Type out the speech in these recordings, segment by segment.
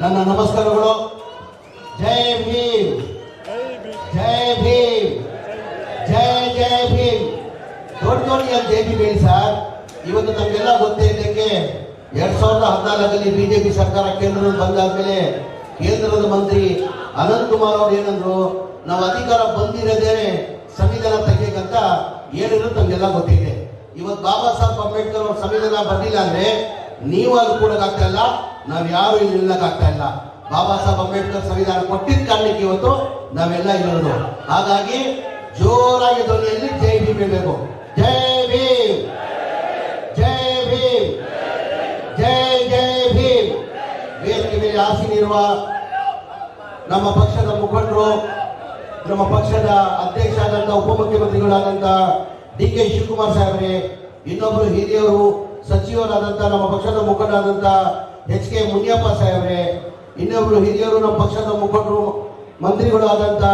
ನನ್ನ ನಮಸ್ಕಾರಗಳು. ಜೈ ಭೀಮ್. ಜೈ ಭೀಮ್. ಜೈ ಜೈ ಭೀಮ್. ದೊಡ್ಡ ದೊಡ್ಡ ಜೈ ಭೀಮ್ ಹೇಳಿ ಸರ್. ಇವತ್ತು ನಮಗೆಲ್ಲ ಗೊತ್ತೇ ಇದಕ್ಕೆ ಎರಡ್ ಸಾವಿರದ ಹದಿನಾಲ್ಕರಲ್ಲಿ ಬಿಜೆಪಿ ಸರ್ಕಾರ ಕೇಂದ್ರದಲ್ಲಿ ಬಂದಾದ್ಮೇಲೆ ಕೇಂದ್ರದ ಮಂತ್ರಿ ಅನಂತ್ ಕುಮಾರ್ ಅವರು ಏನಂದ್ರು, ನಾವು ಅಧಿಕಾರ ಬಂದಿರೋದೇನೆ ಸಂವಿಧಾನ ತೆಗಿಯಕ್ಕಂತ ಹೇಳಿದ್ರು ನಮಗೆಲ್ಲ ಗೊತ್ತಿದೆ. ಇವತ್ತು ಬಾಬಾ ಸಾಹೇಬ್ ಅಂಬೇಡ್ಕರ್ ಅವ್ರ ಸಂವಿಧಾನ ಬಂದಿಲ್ಲ ಅಂದ್ರೆ ನೀವು ಅದು ಕೊಡಕ್ಕಾಗ್ತಾ ಇಲ್ಲ. ನಾವ್ ಯಾರು ಇಲ್ಲಿ ನಿಲ್ಲಕ್ಕಾಗ್ತಾ ಇಲ್ಲ. ಬಾಬಾ ಸಾಹೇಬ್ ಅಂಬೇಡ್ಕರ್ ಸಂವಿಧಾನ ಕೊಟ್ಟಿದ್ದ ಕಾರಣಕ್ಕೆ ಇವತ್ತು ನಾವೆಲ್ಲ ಇರೋದು. ಹಾಗಾಗಿ ಜೋರಾಗಿ ಧ್ವನಿಯಲ್ಲಿ ಜೈ ಭೀಮ್ ಹೇಳಬೇಕು. ಜೈ ಭೀಮ್. ಜೈ ಭೀಮ್. ಜೈ ಜೈ ಭೀಮ್. ವೇದಿಕೆ ಮೇಲೆ ಆಸೀನಿರುವ ನಮ್ಮ ಪಕ್ಷದ ಮುಖಂಡರು, ನಮ್ಮ ಪಕ್ಷದ ಅಧ್ಯಕ್ಷ ಆದಂತ ಉಪಮುಖ್ಯಮಂತ್ರಿಗಳಾದಂತ ಡಿ ಕೆ ಶಿವಕುಮಾರ್ ಸಾಹೇಬ್ರೆ ಇನ್ನೊಬ್ಬರು ಹಿರಿಯರು, ಸಚಿವರಾದಂತ ನಮ್ಮ ಪಕ್ಷದ ಮುಖಂಡರಾದಂತ ಎಚ್ ಕೆ ಮುನಿಯಪ್ಪ ಸಾಹೇಬ್ರೆ, ಇನ್ನೊಬ್ರು ಹಿರಿಯರು ನಮ್ಮ ಪಕ್ಷದ ಮುಖಂಡರು, ಮಂತ್ರಿಗಳು ಆದಂತ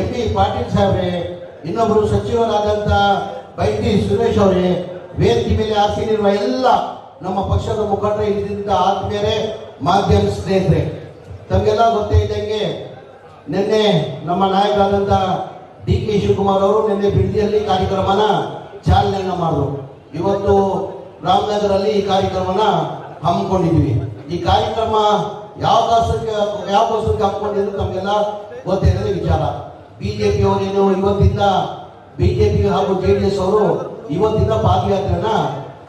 ಎಂ ಬಿ ಪಾಟೀಲ್ ಸಾಹೇಬ್ರೆ ಇನ್ನೊಬ್ಬರು ಸಚಿವರಾದಂತ ಬೈಟಿ ಸುರೇಶ್ ಅವರೇ, ವೇದಿಕೆ ಮೇಲೆ ಆಸೀನಿರುವ ಎಲ್ಲ ನಮ್ಮ ಪಕ್ಷದ ಮುಖಂಡರು ಇದ್ದಿದ್ದ ಆದ್ಮೇಲೆ ಮಾಧ್ಯಮ ಸ್ನೇಹಿತರೆ, ತಮಗೆಲ್ಲ ಗೊತ್ತೇ ಇದ್ದಂಗೆ ನಿನ್ನೆ ನಮ್ಮ ನಾಯಕರಾದಂಥ ಡಿ ಕೆ ಶಿವಕುಮಾರ್ ಅವರು ನಿನ್ನೆ ಬಿಡದಿಯಲ್ಲಿ ಕಾರ್ಯಕ್ರಮನ ಚಾಲನೆಯನ್ನ ಮಾಡಿದ್ರು. ಇವತ್ತು ರಾಮನಗರಲ್ಲಿ ಈ ಕಾರ್ಯಕ್ರಮನ ಹಮ್ಮಿಕೊಂಡಿದ್ವಿ. ಈ ಕಾರ್ಯಕ್ರಮ ಯಾವ ದಾಸಕ್ಕೆ ಯಾವ ಕಾಸಕ್ಕೆ ಹಾಕೊಂಡಿದ್ರು ತಮಗೆಲ್ಲ ಗೊತ್ತಿರೋದೇ ವಿಚಾರ. ಬಿಜೆಪಿ ಅವರೇನು ಇವತ್ತಿಂದ, ಬಿಜೆಪಿ ಹಾಗೂ ಜೆ ಡಿ ಎಸ್ ಅವರು ಇವತ್ತಿಂದ ಪಾದಯಾತ್ರೆನ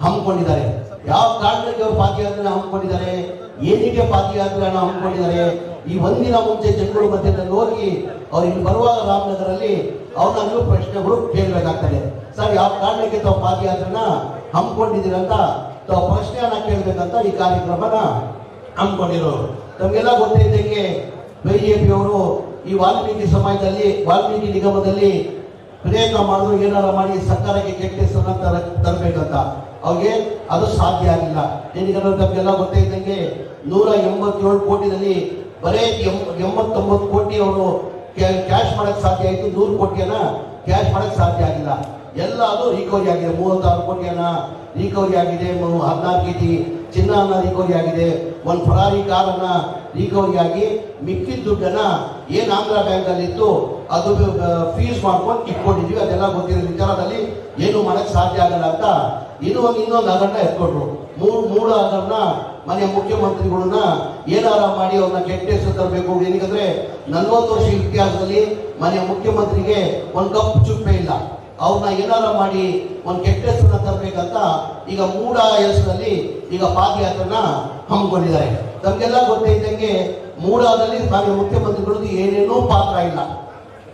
ಹಮ್ಮಿಕೊಂಡಿದ್ದಾರೆ. ಯಾವ ಕಾರಣಕ್ಕೆ ಅವರು ಪಾದಯಾತ್ರೆನ ಹಮ್ಮಿಕೊಂಡಿದ್ದಾರೆ? ಏನಿಗೆ ಪಾದಯಾತ್ರೆನ ಹಮ್ಮಿಕೊಂಡಿದ್ದಾರೆ? ಈ ಒಂದಿನ ಮುಂಚೆ ಜನಗಳು ಮಧ್ಯದಲ್ಲಿ ಹೋಗಿ ಅವ್ರು ಇಲ್ಲಿ ಬರುವಾಗ ರಾಮನಗರಲ್ಲಿ ಅವ್ರನ್ನ ಪ್ರಶ್ನೆಗಳು ಕೇಳಬೇಕಾಗ್ತದೆ. ಸರ್, ಯಾವ ಕಾರಣಕ್ಕೆ ತಾವು ಪಾದಯಾತ್ರೆನ ಹಮ್ಮಿಕೊಂಡಿದ್ದೀರಂತ ತಾವು ಪ್ರಶ್ನೆಯನ್ನ ಕೇಳಬೇಕಂತ ಈ ಕಾರ್ಯಕ್ರಮನ ಹಮ್ಮಿಕೊಂಡಿರೋರು ತಮಗೆಲ್ಲ ಗೊತ್ತಿದ್ದಂಗೆ ಬಿಜೆಪಿ ಅವರು ಈ ವಾಲ್ಮೀಕಿ ಸಮಾಜದಲ್ಲಿ, ವಾಲ್ಮೀಕಿ ನಿಗಮದಲ್ಲಿ ಪ್ರಯತ್ನ ಮಾಡಿದ್ರು, ಏನಾರ ಮಾಡಿ ಸರ್ಕಾರಕ್ಕೆ ಕೆಟ್ಟ ಹೆಸರನ್ನ ತರ, ತರಬೇಕಂತ. ಅವ್ರಿಗೆ ಅದು ಸಾಧ್ಯ ಆಗಿಲ್ಲ. ಏನಿಗೆ ತಮಗೆಲ್ಲ ಗೊತ್ತಿದ್ದಂಗೆ ನೂರ ಎಂಬತ್ತೇಳು ಕೋಟಿನಲ್ಲಿ ಬರೇ ಎಂಬತ್ತೊಂಬತ್ತು ಕೋಟಿ ಅವರು ಕ್ಯಾಶ್ ಮಾಡಕ್ ಸಾಧ್ಯ ಆಯಿತು. ನೂರು ಕೋಟಿಯನ್ನು ಕ್ಯಾಶ್ ಮಾಡಕ್ ಸಾಧ್ಯ ಆಗಿಲ್ಲ. ಎಲ್ಲ ಅದು ರಿಕವರಿ ಆಗಿದೆ. ಮೂವತ್ತಾರು ಕೋಟಿಯನ್ನ ರಿಕವರಿ ಆಗಿದೆ. ಹದಿನಾರು ಕೆಜಿ ಚಿನ್ನ ಅನ್ನ ರಿಕವರಿ ಆಗಿದೆ. ಒಂದು ಫರಾರಿ ಕಾರನ್ನ ರಿಕವರಿ ಆಗಿ ಮಿಕ್ಕಿದ ದುಡ್ಡನ್ನ ಏನು ಆಂಧ್ರ ಬ್ಯಾಂಕ್ ಅಲ್ಲಿ ಇತ್ತು, ಅದು ಫೀಸ್ ಮಾಡ್ಕೊಂಡು ಇಟ್ಕೊಂಡಿದ್ವಿ ಅದೆಲ್ಲ ಗೊತ್ತಿರೋ ವಿಚಾರದಲ್ಲಿ ಏನು ಮಾಡಕ್ ಸಾಧ್ಯ ಆಗಲ್ಲ ಅಂತ ಇನ್ನೊಂದು ಇನ್ನೊಂದು ಹಗರಣ ಎತ್ಕೊಟ್ರು ಮೂರು ಮೂರು ಹಗರಣ ಮನೆಯ ಮುಖ್ಯಮಂತ್ರಿಗಳನ್ನ ಏನಾರ ಮಾಡಿ ಅವ್ರನ್ನ ಕೆಟ್ಟ ಹೆಸರು ತರಬೇಕು ಏನಕ್ಕಂದ್ರೆ ನಲ್ವತ್ತು ವರ್ಷ ಇತಿಹಾಸದಲ್ಲಿ ಮನೆಯ ಮುಖ್ಯಮಂತ್ರಿಗೆ ಒಂದು ಕಪ್ಪು ಚುಪ್ಪೆ ಇಲ್ಲ. ಅವ್ರನ್ನ ಏನಾರ ಮಾಡಿ ಒಂದು ಕೆಟ್ಟ ಹೆಸರನ್ನ ತರಬೇಕಂತ ಈಗ ಮೂಡ ಹೆಸರಲ್ಲಿ ಈಗ ಪಾದಯಾತ್ರೆನ ಹಮ್ಮಿಕೊಂಡಿದ್ದಾರೆ. ತಮಗೆಲ್ಲ ಗೊತ್ತಿದ್ದಂಗೆ ಮೂಡಾದಲ್ಲಿ ಮಾನ್ಯ ಮುಖ್ಯಮಂತ್ರಿಗಳದ್ದು ಏನೇನೂ ಪಾತ್ರ ಇಲ್ಲ.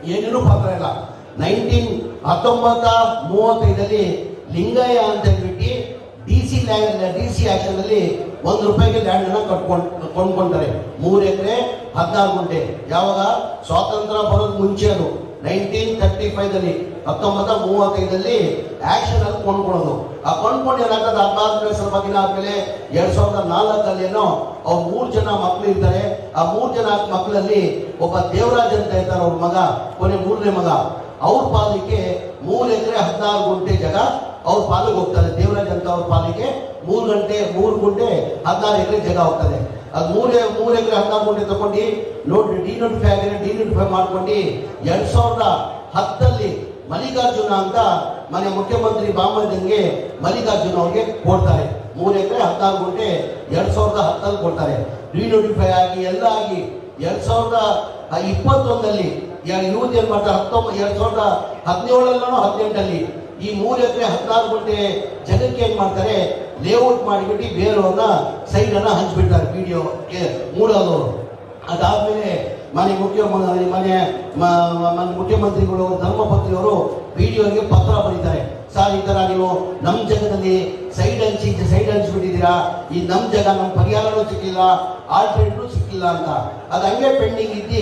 ಏನೇನೂ ಪಾತ್ರ ಇಲ್ಲ. ನೈನ್ಟೀನ್ ಹತ್ತೊಂಬತ್ತ ಮೂವತ್ತೈದಲ್ಲಿ ಲಿಂಗಯ್ಯ ಅಂತ ಹೇಳ್ಬಿಟ್ಟು D C land, D C auction ಅಲ್ಲಿ ಒಂದು ರೂಪಾಯಿಗೆ ಲ್ಯಾಂಡ್ ಅನ್ನ ಕಟ್ಕೊಂಡು, ಕೊಂಡ್ಕೊಂಡಾರೆ. ಮೂರು ಎಕರೆ ಹದಿನಾರು ಗುಂಟೆ. ಯಾವಾಗ? ಸ್ವಾತಂತ್ರ್ಯ ಬರೋದು ಮುಂಚೆ ಅದು. ನೈನ್ಟೀನ್ ತರ್ಟಿ ಫೈವ್ ಅಲ್ಲಿ ಹತ್ತೊಂಬತ್ತ ಮೂವತ್ತೈದಲ್ಲಿ ಆಕ್ಷನ್ ಅಲ್ಲಿ ಕೊಂಡ್ಕೊಳ್ಳೋದು. ಆ ಕೊಂಡ್ಕೊಂಡು ಏನಾಗ್ತದೆ? ಹದಿನಾಲ್ಕು ಸ್ವಲ್ಪ ದಿನ ಆದ್ಮೇಲೆ ಎರಡ್ ಸಾವಿರದ ನಾಲ್ಕಲ್ಲಿ ಏನೋ ಅವ್ರು ಮೂರು ಜನ ಮಕ್ಕಳು ಇರ್ತಾರೆ. ಆ ಮೂರು ಜನ ಮಕ್ಕಳಲ್ಲಿ ಒಬ್ಬ ದೇವರಾಜ್ ಅಂತ ಇರ್ತಾರೆ ಅವ್ರ ಮಗ, ಕೊನೆ ಮೂರನೇ ಮಗ. ಅವ್ರ ಪಾಲಿಗೆ ಮೂರು ಎಕರೆ ಹದಿನಾರು ಗುಂಟೆ ಜಾಗ ಅವ್ರ ಪಾಲಿಗೆ ಹೋಗ್ತಾರೆ ದೇವರಾಜ್ ಅಂತ ಅವ್ರ ಪಾಲಿಗೆ ಮೂರು ಗಂಟೆ, ಮೂರು ಗುಂಟೆ, ಹದಿನಾರು ಎಕರೆ ಜಾಗ ಹೋಗ್ತದೆ. ಅದು ಮೂರೇ, ಮೂರು ಎಕರೆ ಹದಿನಾರು ಗುಂಟೆ ತಗೊಂಡು ನೋಡಿ ಡಿನೋಟಿಫೈ ಆಗಿದೆ ಡಿನೋಟಿಫೈ ಮಾಡ್ಕೊಂಡು ಎರಡ್ ಸಾವಿರದ ಹತ್ತಲ್ಲಿ ಮಲ್ಲಿಕಾರ್ಜುನ ಅಂತ ಮನೆ ಮುಖ್ಯಮಂತ್ರಿ ಬಾಮಂಜನ್ಗೆ ಮಲ್ಲಿಕಾರ್ಜುನ ಅವ್ರಿಗೆ ಕೊಡ್ತಾರೆ. ಮೂರು ಎಕರೆ ಹತ್ತಾರು ಗುಂಟೆ ಎರಡ್ ಸಾವಿರದ ಹತ್ತಲ್ಲಿ ಕೊಡ್ತಾರೆ. ರಿನೋಟಿಫೈ ಆಗಿ, ಎಲ್ಲ ಆಗಿ ಎರಡ್ ಸಾವಿರದ ಇಪ್ಪತ್ತೊಂದಲ್ಲಿ ಯೂತ್ ಏನ್ ಮಾಡ್ತಾರೆ? ಹತ್ತೊಂಬತ್ತು ಎರಡ್ ಸಾವಿರದ ಹದಿನೇಳಲ್ಲೂ ಹದಿನೆಂಟಲ್ಲಿ ಈ ಮೂರು ಎಕರೆ ಹದಿನಾರು ಗುಂಟೆ ಜನಕ್ಕೆ ಏನ್ ಮಾಡ್ತಾರೆ? ಲೇಔಟ್ ಮಾಡಿಬಿಟ್ಟು ಬೇರೆಯವ್ರನ್ನ ಸೈಡ್ ಅನ್ನ ಹಂಚ್ಬಿಡ್ತಾರೆ. ವಿಡಿಯೋ ಮೂಡೋದು. ಅದಾದ್ಮೇಲೆ ಮನೆ ಮುಖ್ಯಮಂತ್ರಿ ಮನೆ ಮುಖ್ಯಮಂತ್ರಿಗಳು, ಧರ್ಮಪತ್ರಿಯವರು ವಿಡಿಯೋಗೆ ಪತ್ರ ಬರೀತಾರೆ. ಸರ್, ಈ ತರ ನೀವು ನಮ್ಮ ಜಗದಲ್ಲಿ ಸೈಡ್ ಹಂಚಿ ಸೈಡ್ ಹಂಚ್ಬಿಟ್ಟಿದ್ದೀರಾ ಈ ನಮ್ಮ ಜಗ ನಮ್ಮ ಪರಿಹಾರನೂ ಸಿಕ್ಕಿಲ್ಲ ಆಲ್ಟರ್ನೇಟಿವ್ ಸಿಕ್ಕಿಲ್ಲ ಅಂತ. ಅದು ಹಂಗೆ ಪೆಂಡಿಂಗ್ ಇದ್ದು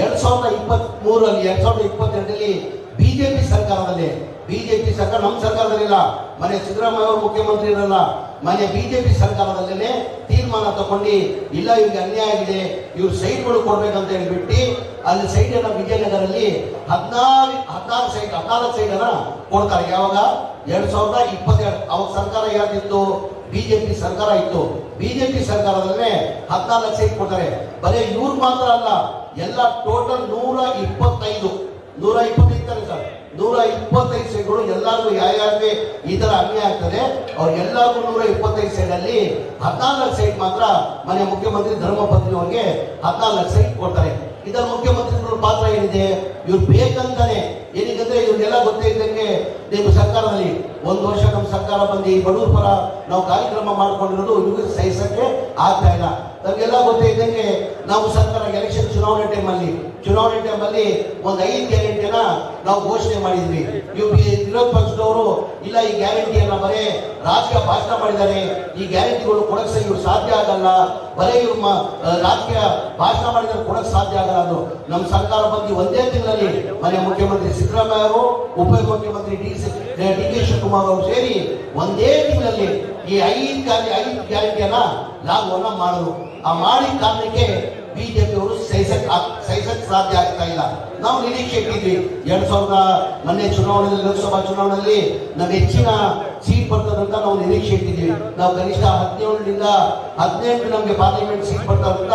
ಎರಡು ಸಾವಿರದ ಇಪ್ಪತ್ತ್ ಎರಡು ಎರಡ್ ಸಾವಿರದ ಇಪ್ಪತ್ತೆರಡರಲ್ಲಿ ಬಿಜೆಪಿ ಸರ್ಕಾರದಲ್ಲಿ, ಬಿಜೆಪಿ ಸರ್ಕಾರ ನಮ್ಮ ಸರ್ಕಾರದಲ್ಲಿಲ್ಲ. ಮನೆ ಸಿದ್ದರಾಮಯ್ಯ ಅವರು ಮುಖ್ಯಮಂತ್ರಿ ಇರಲ್ಲ. ಮನೆ ಬಿಜೆಪಿ ಸರ್ಕಾರದಲ್ಲೇ ತೀರ್ಮಾನ ತಗೊಂಡು, ಇಲ್ಲ, ಇವ್ರಿಗೆ ಅನ್ಯಾಯ ಆಗಿದೆ, ಇವ್ರು ಸೈಟ್ಗಳು ಕೊಡ್ಬೇಕಂತ ಹೇಳ್ಬಿಟ್ಟು, ಅಲ್ಲಿ ಸೈಟ್ ಅನ್ನ ವಿಜಯನಗರಲ್ಲಿ ಹದಿನಾರು ಹದಿನಾರು ಸೈಟ್, ಹದಿನಾಲ್ಕು ಸೈಟ್ ಅನ್ನ ಕೊಡ್ತಾರೆ. ಯಾವಾಗ? ಎರಡ್ ಸಾವಿರದ ಇಪ್ಪತ್ತೆರಡು. ಅವಾಗ ಸರ್ಕಾರ ಯಾರ್ದಿತ್ತು ಬಿಜೆಪಿ ಸರ್ಕಾರ ಇತ್ತು. ಬಿಜೆಪಿ ಸರ್ಕಾರದಲ್ಲೇ ಹದಿನಾಲ್ಕು ಸೀಟ್ ಕೊಡ್ತಾರೆ. ಬರೀ ಇವ್ರು ಮಾತ್ರ ಅಲ್ಲ, ಎಲ್ಲ ಟೋಟಲ್ ನೂರ ಇಪ್ಪತ್ತೈದು ನೂರ ಇಪ್ಪತ್ತೈದು ಸರ್. ನೂರ ಇಪ್ಪತ್ತೈದು ಸೈಡ್ಗಳು ಎಲ್ಲರಿಗೂ ಯಾರ್ಯಾರಿಗೆ ಈ ತರ ಅನ್ಯಾಯ ಆಗ್ತದೆ. ಅವ್ರು ಎಲ್ಲರಿಗೂ ನೂರ ಇಪ್ಪತ್ತೈದು ಸೈಡ್ ಅಲ್ಲಿ ಹದಿನಾಲ್ಕು ಸೈಟ್ ಮಾತ್ರ ಮನೆ ಮುಖ್ಯಮಂತ್ರಿ ಧರ್ಮಪತ್ನಿ ಅವ್ರಿಗೆ ಹದಿನಾಲ್ಕು ಸೈಟ್ ಕೊಡ್ತಾರೆ. ಇದರ ಮುಖ್ಯಮಂತ್ರಿಗಳ ಪಾತ್ರ ಏನಿದೆ? ಇವ್ರು ಬೇಕಂತಾನೆ. ಏನಕ್ಕಂದ್ರೆ ಇವ್ರಿಗೆಲ್ಲ ಗೊತ್ತೇ ಇದ್ದಂಗೆ ನಿಮ್ಮ ಸರ್ಕಾರದಲ್ಲಿ ಒಂದು ವರ್ಷ ನಮ್ಮ ಸರ್ಕಾರ ಬಂದು ಈ ಬಡವ್ರ ಪರ ನಾವು ಕಾರ್ಯಕ್ರಮ ಮಾಡ್ಕೊಂಡಿರೋದು ಇವ್ರಿಗೆ ಸಹಿಸಕ್ಕೆ ಆಗ್ತಾ ಇಲ್ಲ. ನಮಗೆಲ್ಲ ಗೊತ್ತೇ ಇದ್ದಂಗೆ ನಾವು ಸರ್ಕಾರ ಎಲೆಕ್ಷನ್ ಚುನಾವಣೆ ಟೈಮಲ್ಲಿ ಚುನಾವಣೆ ಟೈಮಲ್ಲಿ ಒಂದು ಐದು ಗ್ಯಾರಂಟಿಯನ್ನ ನಾವು ಘೋಷಣೆ ಮಾಡಿದ್ವಿ. ಇವ್ ವಿರೋಧ ಪಕ್ಷದವರು ಇಲ್ಲ, ಈ ಗ್ಯಾರಂಟಿಯನ್ನ ಬರೇ ರಾಜಕೀಯ ಭಾಷಣ ಮಾಡಿದ್ದಾರೆ. ಈ ಗ್ಯಾರಂಟಿಗಳು ಕೊಡಕ್ಕೆ ಇವ್ರು ಸಾಧ್ಯ ಆಗಲ್ಲ. ಬರೇ ಇವ್ರು ರಾಜ್ಯ ರಾಜಕೀಯ ಭಾಷಣ ಮಾಡಿದ್ರೆ ಕೊಡಕ್ ಸಾಧ್ಯ ಆಗಲ್ಲ ಅದು. ನಮ್ಮ ಸರ್ಕಾರ ಬಂದು ಒಂದೇ ತಿಂಗಳಲ್ಲಿ ಮನೆ ಮುಖ್ಯಮಂತ್ರಿ ಸಿದ್ದರಾಮಯ್ಯ ಅವರು ಉಪ ಮುಖ್ಯಮಂತ್ರಿ D C, D K Shivakumar ಅವರು ಸೇರಿ ಒಂದೇ ತಿಂಗಳಲ್ಲಿ ಈ ಐದು ಕಾರ್ಯ ಐದು ಗ್ಯಾರಂಟಿಯನ್ನ ಲಾಭವನ್ನ ಮಾಡಿದ್ರು ಆ ಮಾಡಿದ ಕಾರಣಕ್ಕೆ ಬಿಜೆಪಿ ಅವರು ಸಹಿಸಕ್ ಸಹಿಸಕ್ ಸಾಧ್ಯ ಆಗ್ತಾ ಇಲ್ಲ. ನಾವು ನಿರೀಕ್ಷೆ ಇಟ್ಟಿದ್ವಿ. ಎರಡ್ ಸಾವಿರದ ಮೊನ್ನೆ ಚುನಾವಣೆಯಲ್ಲಿ, ಲೋಕಸಭಾ ಚುನಾವಣೆಯಲ್ಲಿ ನಮ್ಗೆ ಹೆಚ್ಚಿನ ಸೀಟ್ ಬರ್ತದಂತ ನಾವು ನಿರೀಕ್ಷೆ ಇಟ್ಟಿದ್ವಿ. ನಾವು ಕನಿಷ್ಠ ಹದಿನೇಳರಿಂದ ಹದಿನೆಂಟು ನಮಗೆ ಪಾರ್ಲಿಮೆಂಟ್ ಸೀಟ್ ಬರ್ತದಂತ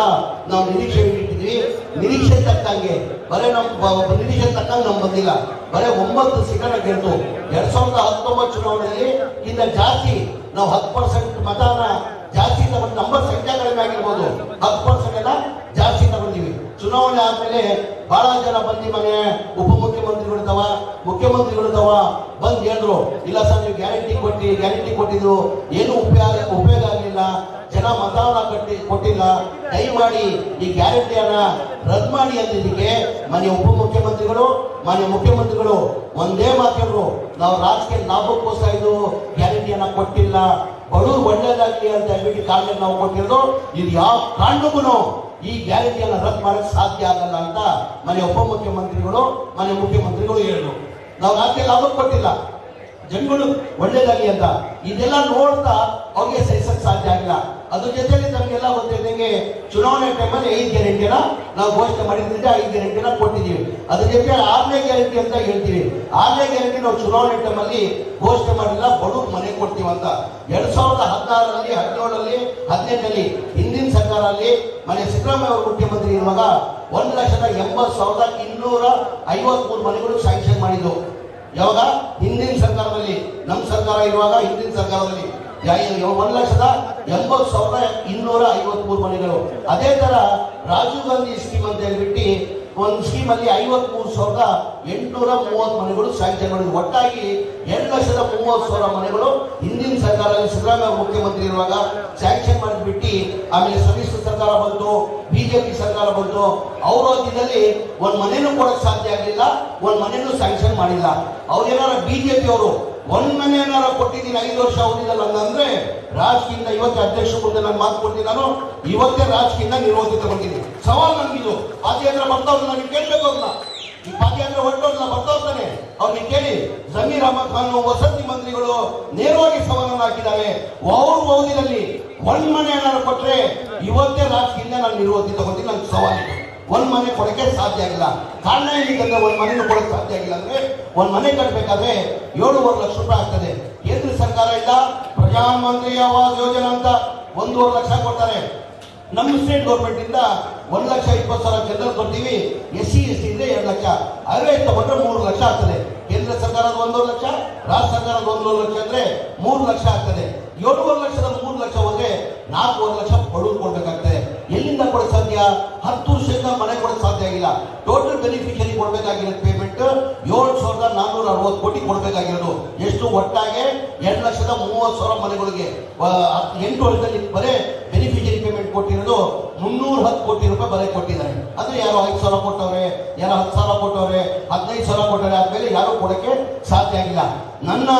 ನಾವು ನಿರೀಕ್ಷೆ ಇಟ್ಟಿದ್ವಿ. ನಿರೀಕ್ಷೆ ತಕ್ಕಂಗೆ ಬರೇ ನಮ್ ನಿರೀಕ್ಷೆ ತಕ್ಕಂಗೆ ನಮ್ಗೆ ಬಂದಿಲ್ಲ. ಬರೇ ಒಂಬತ್ತು ಸೀಟನ್ನ ಗೆದ್ದು ಎರಡ್ ಸಾವಿರದ ಹತ್ತೊಂಬತ್ತು ಚುನಾವಣೆಯಲ್ಲಿ ಇಂದ ಜಾಸ್ತಿ ನಾವು ಹತ್ತು ಪರ್ಸೆಂಟ್ ಮತನ ಜಾಸ್ತಿ ತಗೊಂಡು ನಂಬರ್ ಸಂಖ್ಯೆ ಕಡಿಮೆ ಆಗಿರ್ಬೋದು ಹತ್ತು ಪರ್ಸೆಂಟ್ ಎಲ್ಲ ಜಾಸ್ತಿ ತಗೊಂಡಿವಿ ಚುನಾವಣೆ ಆದ್ಮೇಲೆ ಬಹಳ ಜನ ಬಂದಿ ಮನೆ, ಉಪಮುಖ್ಯಮಂತ್ರಿಗಳು ತವ ಮುಖ್ಯಮಂತ್ರಿಗಳು ತವ ಬಂದು ಹೇಳಿದ್ರು, ಇಲ್ಲ ಸರ್, ನೀವು ಗ್ಯಾರಂಟಿ ಕೊಟ್ಟಿ ಗ್ಯಾರಂಟಿ ಕೊಟ್ಟಿದ್ರು ಏನು ಉಪಯೋಗ ಉಪಯೋಗ ಆಗಲಿಲ್ಲ. ಜನ ಮತವನ್ನ ಕಟ್ಟಿ, ಕೊಟ್ಟಿಲ್ಲ. ದಯಮಾಡಿ ಈ ಗ್ಯಾರಂಟಿಯನ್ನ ರದ್ದು ಮಾಡಿ ಅಂದಿದ್ದಕ್ಕೆ ಮನೆ ಉಪಮುಖ್ಯಮಂತ್ರಿಗಳು ಮನೆ ಮುಖ್ಯಮಂತ್ರಿಗಳು ಒಂದೇ ಮಾತೇವ್ರು ನಾವು ರಾಜಕೀಯ ಲಾಭಕ್ಕೋಸ್ಕರ ಇದು ಗ್ಯಾರಂಟಿಯನ್ನ ಕೊಟ್ಟಿಲ್ಲ. ಬಡವರು ಒಳ್ಳೇದಾಗ್ಲಿ ಅಂತ ಹೇಳ್ಬಿಟ್ಟು ಕಾರಣ ನಾವು ಕೊಟ್ಟಿರೋದು, ಇದು ಯಾವ ಕಾರಣಕ್ಕೂ ಈ ಗ್ಯಾರಂಟಿಯನ್ನು ರದ್ದು ಮಾಡಕ್ಕೆ ಸಾಧ್ಯ ಆಗಲ್ಲ ಅಂತ ಮನೆ ಉಪಮುಖ್ಯಮಂತ್ರಿಗಳು, ಮನೆ ಮುಖ್ಯಮಂತ್ರಿಗಳು ಹೇಳಿದ್ರು. ನಾವು ಯಾಕೆ ಲಾಭಕ್ಕೆ ಕೊಟ್ಟಿಲ್ಲ. ಜನಗಳು ಒಳ್ಳೇದಾಗಿ ಅಂತ. ಇದೆಲ್ಲ ನೋಡ್ತಾ ಅವ್ರಿಗೆ ಸಹಿಸಕ್ಕೆ ಸಾಧ್ಯ ಆಗಿಲ್ಲ. ಅದ್ರ ಜೊತೆಲಿ ನಮಗೆಲ್ಲ ಗೊತ್ತಿದ್ದಂಗೆ ಚುನಾವಣೆ ಟೈಮಲ್ಲಿ ಐದು ಗ್ಯಾರಂಟಿನ ನಾವು ಘೋಷಣೆ ಮಾಡಿದ್ರಿಂದ ಐದು ಗ್ಯಾರಂಟಿನ ಕೊಟ್ಟಿದ್ದೀವಿ. ಅದ್ರ ಜೊತೆ ಆರನೇ ಗ್ಯಾರಂಟಿ ಅಂತ ಹೇಳ್ತೀವಿ. ಆರನೇ ಗ್ಯಾರಂಟಿ ನಾವು ಚುನಾವಣೆ ಟೈಮಲ್ಲಿ ಘೋಷಣೆ ಮಾಡಿಲ್ಲ ಬಡವ್ರ ಮನೆ ಕೊಡ್ತೀವಿ ಅಂತ. ಎರಡ್ ಸಾವಿರದ ಹದಿನಾರರಲ್ಲಿ, ಹದಿನೇಳರಲ್ಲಿ, ಹದಿನೆಂಟರಲ್ಲಿ ಹಿಂದಿನ ಸರ್ಕಾರದಲ್ಲಿ ಮನೆ ಸಿದ್ದರಾಮಯ್ಯ ಅವರು ಮುಖ್ಯಮಂತ್ರಿ ಇರುವಾಗ ಒಂದು ಲಕ್ಷದ ಎಂಬತ್ತು ಸಾವಿರದ ಇನ್ನೂರ ಐವತ್ಮೂರು ಮನೆಗಳು ಸ್ಯಾಂಕ್ಷನ್ ಮಾಡಿದ್ದು. ಯಾವಾಗ? ಹಿಂದಿನ ಸರ್ಕಾರದಲ್ಲಿ. ನಮ್ಮ ಸರ್ಕಾರ ಇರುವಾಗ ಹಿಂದಿನ ಸರ್ಕಾರದಲ್ಲಿ. ಒಂದು ಲಕ್ಷದ ಎಂಬತ್ತು ಸಾವಿರದ ಇನ್ನೂರ ಐವತ್ಮೂರು ಮನೆಗಳು. ಅದೇ ತರ ರಾಜೀವ್ ಗಾಂಧಿ ಸ್ಕೀಮ್ ಅಂತ ಹೇಳ್ಬಿಟ್ಟು ಒಂದು ಸ್ಕೀಮ್ ಅಲ್ಲಿ ಐವತ್ಮೂರು ಸಾವಿರದ ಎಂಟುನೂರ ಮೂವತ್ತು ಮನೆಗಳು ಸ್ಯಾಂಕ್ಷನ್ ಮಾಡಿದ್ರು ಒಟ್ಟಾಗಿ ಎರಡು ಲಕ್ಷದ ಮೂವತ್ತು ಸಾವಿರ ಮನೆಗಳು ಹಿಂದಿನ ಸರ್ಕಾರದಲ್ಲಿ ಸಿದ್ದರಾಮಯ್ಯ ಮುಖ್ಯಮಂತ್ರಿ ಇರುವಾಗ ಸ್ಯಾಂಕ್ಷನ್ ಮಾಡಿಬಿಟ್ಟು ಆಮೇಲೆ ಸಮ್ಮಿಶ್ರ ಸರ್ಕಾರ ಬಂತು, ಬಿಜೆಪಿ ಸರ್ಕಾರ ಬಂತು. ಅವರು ಅವಧಿಯಲ್ಲಿ ಒಂದ್ ಮನೇನು ಕೊಡಕ್ ಸಾಧ್ಯ ಆಗಲಿಲ್ಲ, ಒಂದ್ ಮನೇನು ಸ್ಯಾಂಕ್ಷನ್ ಮಾಡಿಲ್ಲ. ಅವ್ರೇನಾರ ಬಿಜೆಪಿ ಅವರು ಒಂದ್ ಮನೆ ಏನಾರ ಕೊಟ್ಟಿದ್ದೀನಿ, ಐದು ವರ್ಷ ಅವಧಿದಲ್ಲಿ ಅಂದ್ರೆ ರಾಜಕೀಯದಿಂದ ಇವತ್ತೇ ಅಧ್ಯಕ್ಷ ಮುಂದೆ ನಾನು ಮಾತು ಕೊಡ್ತೀನಿ ನಾನು, ಇವತ್ತೇ ರಾಜಕೀಯದಿಂದ ನಿರ್ವಹಿತಗೊಂಡಿದ್ದೀನಿ ಸವಾಲ್ ನನ್ಗಿದು ಪಾದಯಾತ್ರೆ ಬರ್ತಾವ್ರನ್ನ ನೀವು ಕೇಳ್ಬೇಕು ಅವ್ರನ್ನ. ಈ ಪಾದಯಾತ್ರೆ ಬರ್ತಾ ಇರ್ತಾನೆ ಅವ್ರಿಗೆ ಕೇಳಿ, ಜಮೀರ್ ಅಹಮದ್ ಖಾನ್ ವಸತಿ ಮಂತ್ರಿಗಳು ನೇರವಾಗಿ ಸವಾಲನ್ನು ಹಾಕಿದ್ದಾರೆ. ಅವ್ರ ಓದಿನಲ್ಲಿ ಒಂದ್ ಮನೆ ಏನಾದ್ರು ಕೊಟ್ರೆ ಇವತ್ತೇ ರಾಜ್ಕಿಂದ ನಾನು ನಿರ್ವಹಿತ ತಗೊಂಡು ನನ್ಗೆ ಸವಾಲಿದೆ ಒಂದ್ ಮನೆ ಕೊಡಕ್ಕೆ ಸಾಧ್ಯ ಆಗಿಲ್ಲ. ಕಾರಣ ಏನಿದೆ ಒಂದ್ ಮನೆ ಕೊಡಕ್ಕೆ ಸಾಧ್ಯ ಆಗಿಲ್ಲ ಅಂದ್ರೆ ಒಂದ್ ಮನೆ ಕಟ್ಟಬೇಕಾದ್ರೆ ಏಳುವರೆ ಲಕ್ಷ ರೂಪಾಯಿ ಆಗ್ತದೆ. ಕೇಂದ್ರ ಸರ್ಕಾರ ಇಲ್ಲ ಪ್ರಧಾನ ಮಂತ್ರಿ ಆವಾಸ್ ಯೋಜನೆ ಅಂತ ಒಂದೂವರೆ ಲಕ್ಷ ಕೊಡ್ತಾರೆ. ನಮ್ಮ ಸ್ಟೇಟ್ ಗೌರ್ಮೆಂಟ್ ಇಂದ ಒಂದ್ ಲಕ್ಷ ಇಪ್ಪತ್ತು ಸಾವಿರ ಜನರಲ್ ಕೊಡ್ತೀವಿ. ಎಸ್ ಸಿ ಎಸ್ ಟಿ ಇಂದ ಎರಡು ಲಕ್ಷ. ಅವರೇ ತಗೊಂಡ್ರೆ ಮೂರು ಲಕ್ಷ ಆಗ್ತದೆ. ಕೇಂದ್ರ ಸರ್ಕಾರದ ಒಂದೂವರೆ ಲಕ್ಷ ರಾಜ್ಯ ಸರ್ಕಾರದ ಒಂದೂವರೆ ಲಕ್ಷ ಅಂದ್ರೆ ಮೂರು ಲಕ್ಷ ಆಗ್ತದೆ. ಏಳುವರೆ ಲಕ್ಷದ ಮೂರು ಲಕ್ಷ ಹೋದ್ರೆ ನಾಲ್ಕೂವರೆ ಲಕ್ಷ ಬಡವ್ರು ಕೊಡ್ಬೇಕಾಗ್ತದೆ. ಎಲ್ಲಿಂದ ಕೊಡಕ್ ಸಾಧ್ಯ? ಹತ್ತು ವರ್ಷದಿಂದ ಮನೆ ಕೊಡಕ್ ಸಾಧ್ಯ ಆಗಿಲ್ಲ. ಟೋಟಲ್ ಬೆನಿಫಿಷರಿ ಕೊಡ್ಬೇಕಾಗಿರೋದು ಪೇಮೆಂಟ್ ಏಳು ಸಾವಿರದ ನಾನ್ನೂರ ಅರವತ್ತು ಕೋಟಿ ಕೊಡಬೇಕಾಗಿರೋದು. ಎಷ್ಟು ಒಟ್ಟಾಗೆ ಎರಡು ಲಕ್ಷದ ಮೂವತ್ತು ಸಾವಿರ ಮನೆಗಳಿಗೆ. ಎಂಟು ವರ್ಷದಲ್ಲಿ ಬರೇ ಬೆನಿಫಿಷರಿ ಪೇಮೆಂಟ್ ಕೊಟ್ಟಿರೋದು ಮುನ್ನೂರ ಹತ್ತು ಕೋಟಿ ರೂಪಾಯಿ ಬರೆ ಕೊಟ್ಟಿದ್ದಾರೆ. ಅಂದ್ರೆ ಯಾರೋ ಐದು ಸಾವಿರ ಕೊಟ್ಟವ್ರೆ, ಯಾರೋ ಹತ್ತು ಸಾವಿರ ಕೊಟ್ಟವ್ರೆ, ಹದಿನೈದು ಸಾವಿರ ಕೊಟ್ಟವ್ರೆ ಆದ್ಮೇಲೆ ಯಾರು ಕೊಡಕ್ಕೆ ಸಾಧ್ಯ ಆಗಿಲ್ಲ. ನನ್ನ